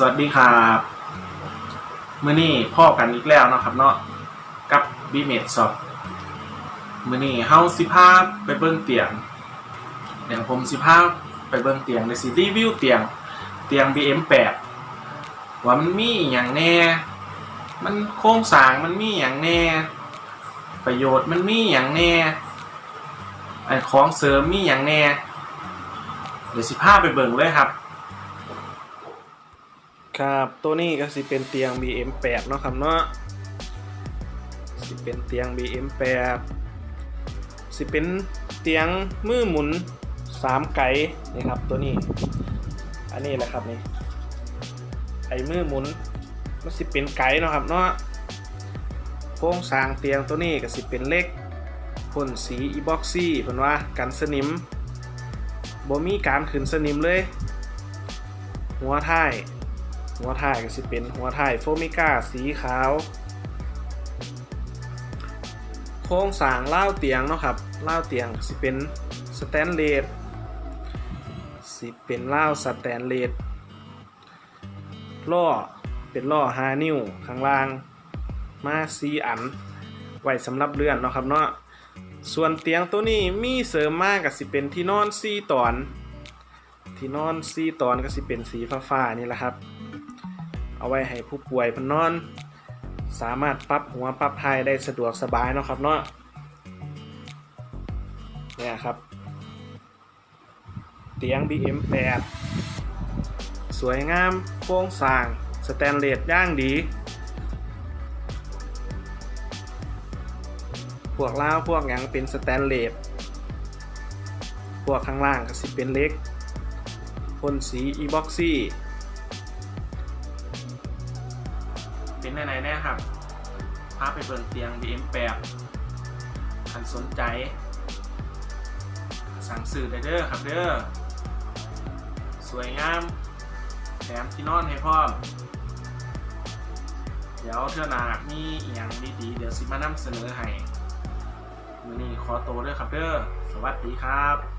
สวัสดีครับมื่อนี้พ่อกันอีกแล้วนะครับเนาะกับบีเมดสอบมื่อนี้เฮาสิพาไปเบิ่งเตียงเดี๋ยวผมสิพาไปเบิ่งเตียงในสิรีวิวเตียงเตียง BM8 ว่ามันมีอย่างแน่ มันโครงสร้างมันมีอย่างแน่ ประโยชน์มันมีอย่างแน่ไอของเสริมมีอย่างแน่ เดี๋ยวสิพาไปเบิ่งเลยครับ ครับตัวนี้ก็สิเป็นเตียง BM8 เนาะครับเนาะสิเป็นเตียง BM8 สิเป็นเตียงมือหมุน3ไกนี่ครับตัวนี้ อันนี้แหละครับนี่ไอ้มือหมุนมันสิเป็นไกเนาะครับเนาะโครงสร้างเตียงตัวนี้ก็สิเป็นเล็กพ่นสีอีบ็อกซี่เพิ่นว่ากันสนิมบ่มีการขึ้นสนิมเลย หัวท้าย หัวถ่ายก็สิเป็นหัวถ่ายโฟมิก้าสีขาว โครงสร้างเล่าเตียงเนาะครับเล่าเตียงสิเป็นสแตนเลสสิเป็นเล่าสแตนเลสล้อเป็นล้อ5นิ้วข้างล่างมาสีอัน ไว้สำหรับเลื่อนเนาะครับเนาะส่วนเตียงตัวนี้มีเสริมมากกับสิเป็นที่นอน4ตอน ที่นอน4ตอนก็สิเป็นสีฟ้าๆนี่แหละครับ เอาไว้ให้ผู้ป่วยพนนอน สามารถปรับหัวปรับท้ายได้สะดวกสบายเนาะครับเนาะเนี่ยครับ เตียง BM8 สวยงามโครงสร้างสแตนเลสย่างดี พวกล่าวพวกหยังเป็นสแตนเลสพวกข้างล่างก็สิเป็นเล็กพ่นสีอีบ็อกซี่ เป็นไหนๆแน่ครับพาไปเบิ่งเตียง BM8 คันสนใจ สั่งซื้อได้เด้อครับเด้อ สวยงาม แถมที่นอนให้พร้อม เดี๋ยวเทื่อหนามีอย่างดีๆ เดี๋ยวสิมานำเสนอให้มือนี้ขอโตเด้อครับเด้อ สวัสดีครับ